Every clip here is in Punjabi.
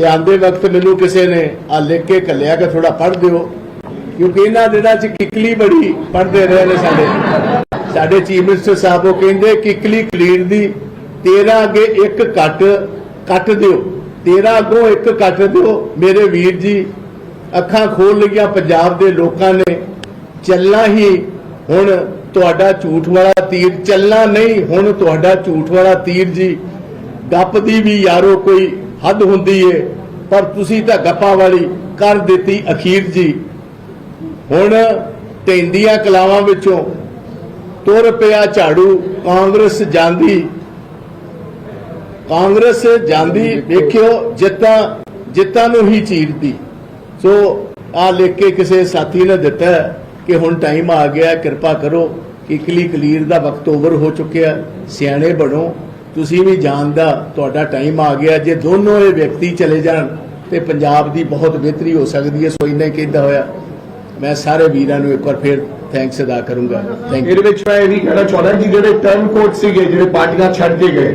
ਤੇ ਆਂਦੇ ਵਕਤ ਮੈਨੂੰ ਕਿਸੇ ਨੇ ਆ ਲਿਖ ਕੇ ਕੱਲਿਆ ਕਿ ਥੋੜਾ ਪੜ੍ਹ ਦਿਓ। ਕਿਉਂਕਿ ਇਹਨਾਂ ਦਿਨਾਂ 'ਚ ਕਿਕਲੀ ਬੜੀ ਪੜ੍ਹਦੇ ਰਹੇ ਨੇ ਸਾਡੇ। ਸਾਡੇ ਚੀਫ ਮਿਨਿਸਟਰ ਸਾਹਿਬ ਉਹ ਕਹਿੰਦੇ, ਕਿਕਲੀ ਕਲੀਰ ਦੀ 13 ਅੱਗੇ ਇੱਕ ਕੱਟ ਕੱਟ ਦਿਓ। 13 ਅੱਗੋਂ ਇੱਕ ਕੱਟ ਦਿਓ। ਮੇਰੇ ਵੀਰ ਜੀ, ਅੱਖਾਂ ਖੋਲ ਲਈਆਂ ਪੰਜਾਬ ਦੇ ਲੋਕਾਂ ਨੇ। ਚੱਲਣਾ ਹੀ ਹੁਣ ਤੁਹਾਡਾ ਝੂਠ ਵਾਲਾ ਤੀਰ। ਚੱਲਣਾ ਨਹੀਂ ਹੁਣ ਤੁਹਾਡਾ ਝੂਠ ਵਾਲਾ ਤੀਰ ਜੀ। ਗੱਪ ਦੀ ਵੀ ਯਾਰੋ ਕੋਈ ਹੱਦ ਹੁੰਦੀ ਏ, ਪਰ ਤੁਸੀਂ ਤਾਂ ਗੱਪਾਂ ਵਾਲੀ ਕਰ ਦਿੱਤੀ ਅਖੀਰ ਜੀ। ਹੁਣ ਟੈਂਦੀਆਂ ਕਲਾਵਾਂ ਵਿੱਚੋਂ ਤੁਰ ਪਿਆ ਝਾੜੂ, ਕਾਂਗਰਸ ਜਾਂਦੀ। ਕਾਂਗਰਸ ਜਾਂਦੀ, ਵੇਖਿਓ ਜਿੱਤਾਂ ਜਿੱਤਾਂ ਨੂੰ ਹੀ ਚੀਰਦੀ। ਸੋ ਆ ਲਿਖ ਕੇ ਕਿਸੇ ਸਾਥੀ ਨੇ ਦਿੱਤਾ ਕਿ ਹੁਣ ਟਾਈਮ ਆ ਗਿਆ, ਕਿਰਪਾ ਕਰੋ ਕਿਕਲੀ ਕਲੀਰ ਦਾ ਵਕਤ ਓਵਰ ਹੋ ਚੁੱਕਿਆ, ਸਿਆਣੇ ਬਣੋ। ਤੁਸੀਂ ਵੀ ਜਾਣਦਾ ਤੁਹਾਡਾ ਟਾਈਮ ਆ ਗਿਆ ਜੇ ਦੋਨੋਂ ਇਹ ਵਿਅਕਤੀ ਚਲੇ ਜਾਣ ਤੇ ਪੰਜਾਬ ਦੀ ਬਹੁਤ ਬਿਹਤਰੀ ਹੋ ਸਕਦੀ ਹੈ ਸੋ ਇੰਨਾ ਹੀ ਕਹਿੰਦਾ ਹੋਇਆ। ਮੈਂ ਸਾਰੇ ਵੀਰਾਂ ਨੂੰ ਇੱਕ ਵਾਰ ਫੇਰ ਥੈਂਕਸ ਅਦਾ ਕਰੂੰਗਾ। ਥੈਂਕ ਯੂ ਇਹਦੇ ਵਿੱਚ ਮੈਂ ਇਹ ਵੀ ਕਹਿਣਾ ਚਾਹੁੰਦਾ ਕਿ ਜਿਹੜੇ ਟਰਮ ਕੋਡ ਸੀਗੇ ਜਿਹੜੇ ਪਾਰਟੀਆਂ ਛੱਡ ਕੇ ਗਏ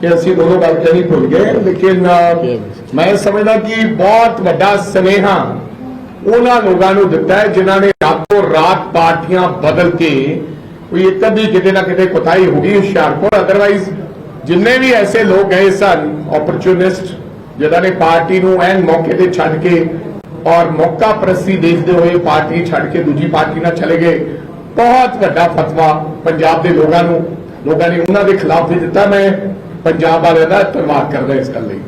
ਕਿ ਅਸੀਂ ਦੋਨੋਂ ਗੱਲ ਕਹਿਣੀ ਭੁੱਲ ਗਏ ਲੇਕਿਨ ਮੈਂ ਸਮਝਦਾ ਕਿ ਬਹੁਤ ਵੱਡਾ ਸਨੇਹਾ ਉਹਨਾਂ ਲੋਕਾਂ ਨੂੰ ਦਿੱਤਾ ਹੈ ਜਿਨ੍ਹਾਂ ਨੇ ਰਾਤੋਂ ਰਾਤ ਪਾਰਟੀਆਂ ਬਦਲ ਕੇ ਕੋਈ ਇੱਕ ਅੱਧੀ ਕਿਤੇ ਨਾ ਕਿਤੇ ਕੁਤਾਈ ਹੋ ਗਈ ਹੁਸ਼ਿਆਰਪੁਰ। ਅਦਰਵਾਈਜ਼ ਜਿੰਨੇ ਵੀ ਐਸੇ ਲੋਕ ਗਏ ਸਨ ਓਪਰਚੁਨਿਸਟ ਜਿਨ੍ਹਾਂ ਨੇ ਪਾਰਟੀ ਨੂੰ ਐਨ ਮੌਕੇ ਤੇ ਛੱਡ ਕੇ ਔਰ ਮੌਕਾ ਪ੍ਰਸਤੀ ਦੇਖਦੇ ਹੋਏ ਪਾਰਟੀ ਛੱਡ ਕੇ ਦੂਜੀ ਪਾਰਟੀ ਨਾਲ ਚਲੇ ਗਏ, ਬਹੁਤ ਵੱਡਾ ਫਤਵਾ ਪੰਜਾਬ ਦੇ ਲੋਕਾਂ ਨੂੰ, ਲੋਕਾਂ ਨੇ ਉਹਨਾਂ ਦੇ ਖਿਲਾਫ ਵੀ ਦਿੱਤਾ। ਮੈਂ ਪੰਜਾਬ ਵਾਲਿਆਂ ਦਾ ਧੰਨਵਾਦ ਕਰਦਾ ਇਸ ਗੱਲ ਲਈ।